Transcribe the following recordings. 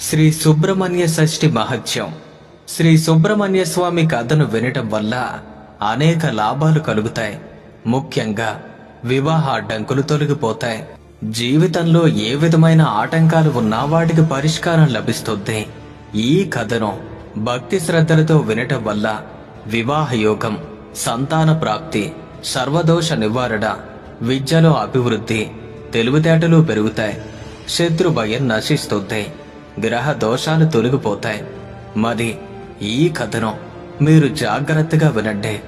శ్రీ సుబ్రహ్మణ్య షష్ఠి మహత్యం. శ్రీ సుబ్రహ్మణ్య స్వామి కథను వినటం వల్ల అనేక లాభాలు కలుగుతాయి. ముఖ్యంగా వివాహ అడ్డంకులు తొలగిపోతాయి. జీవితంలో ఏ విధమైన ఆటంకాలు ఉన్నా వాటికి పరిష్కారం లభిస్తుంది. ఈ కథను భక్తి శ్రద్ధలతో వినటం వల్ల వివాహ యోగం సంతాన ప్రాప్తి సర్వదోష నివారణ విద్యలో అభివృద్ధి తెలివితేటలు పెరుగుతాయి. శత్రు భయం నశిస్తుంది. గ్రహ దోషాలు తొలగిపోతాయి. మరి ఈ కథను మీరు జాగ్రత్తగా వినండి.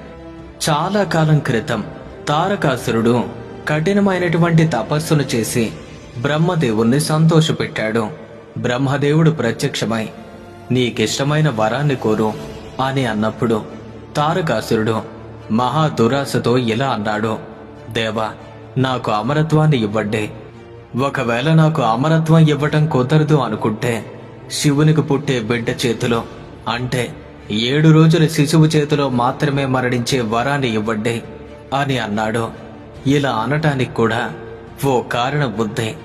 చాలా కాలం క్రితం తారకాసురుడు కఠినమైనటువంటి తపస్సును చేసి బ్రహ్మదేవుణ్ణి సంతోషపెట్టాడు. బ్రహ్మదేవుడు ప్రత్యక్షమై నీకిష్టమైన వరాన్ని కోరు అని అన్నప్పుడు తారకాసురుడు మహా దురాశతో ఇలా అన్నాడు దేవా నాకు అమరత్వాన్ని ఇవ్వండి. ఒకవేళ నాకు అమరత్వం ఇవ్వటం కుదరదు అనుకుంటే శివునికి పుట్టే బిడ్డ చేతిలో అంటే ఏడు రోజుల శిశువు చేతిలో మాత్రమే మరణించే వరాన్ని ఇవ్వండి అని అన్నాడు. ఇలా అనటానికి కూడా ఓ కారణం బుద్ధి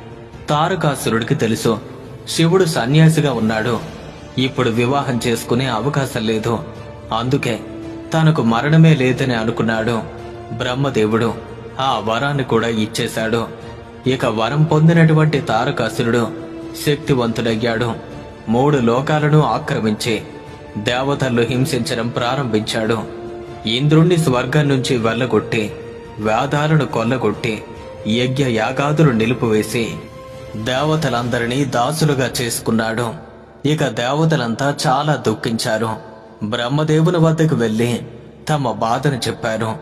తారకాసురుడికి తెలుసు శివుడు సన్యాసిగా ఉన్నాడు. ఇప్పుడు వివాహం చేసుకునే అవకాశం లేదు. అందుకే తనకు మరణమే లేదని అనుకున్నాడు బ్రహ్మదేవుడు. ఆ వరాన్ని కూడా ఇచ్చేశాడు. ఇక వరం పొందినటువంటి తారకాసురుడు శక్తివంతుడయ్యాడు. మూడు లోకాలను ఆక్రమించి దేవతలను హింసించడం ప్రారంభించాడు. ఇంద్రుణ్ణి స్వర్గం నుంచి వెళ్ళగొట్టి వేదాలను కొల్లగొట్టి యజ్ఞ యాగాదులు నిలుపువేసి దేవతలందరినీ దాసులుగా చేసుకున్నాడు. ఇక దేవతలంతా చాలా దుఃఖించారు. బ్రహ్మదేవుని వద్దకు వెళ్ళి తమ బాధను చెప్పారు.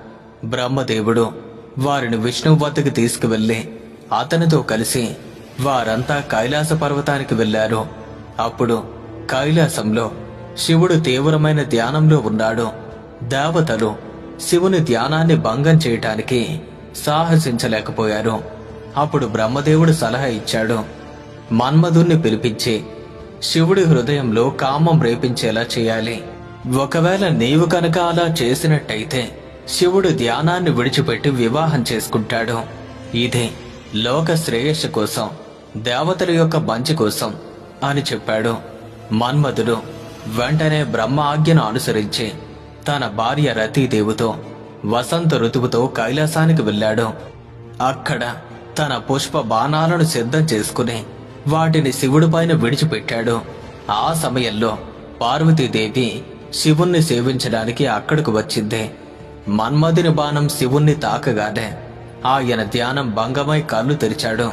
బ్రహ్మదేవుడు వారిని విష్ణువు వద్దకు తీసుకువెళ్ళి అతనితో కలిసి వారంతా కైలాస పర్వతానికి వెళ్ళారు అప్పుడు కైలాసంలో శివుడు తీవ్రమైన ధ్యానంలో ఉన్నాడు. దేవతలు శివుని ధ్యానాన్ని భంగం చేయటానికి సాహసించలేకపోయారు. అప్పుడు బ్రహ్మదేవుడు సలహా ఇచ్చాడు. మన్మధుణ్ణి పిలిపించి శివుడి హృదయంలో కామం రేపించేలా చేయాలి. ఒకవేళ నీవు కనుక అలా చేసినట్టయితే శివుడు ధ్యానాన్ని విడిచిపెట్టి వివాహం చేసుకుంటాడు. ఇదే లోక శ్రేయస్సు కోసం దేవతల యొక్క మంచి కోసం అని చెప్పాడు. మన్మధుడు వెంటనే బ్రహ్మ ఆజ్ఞను అనుసరించి తన భార్య రతీదేవితో వసంత ఋతువుతో కైలాసానికి వెళ్ళాడు. అక్కడ తన పుష్ప బాణాలను సిద్ధం చేసుకుని వాటిని శివుడిపైన విడిచిపెట్టాడు. ఆ సమయంలో పార్వతీదేవి శివుణ్ణి సేవించడానికి అక్కడకు వచ్చింది. మన్మధుని బాణం శివుణ్ణి తాకగానే ఆయన ధ్యానం భంగమై కళ్ళు తెరిచాడు.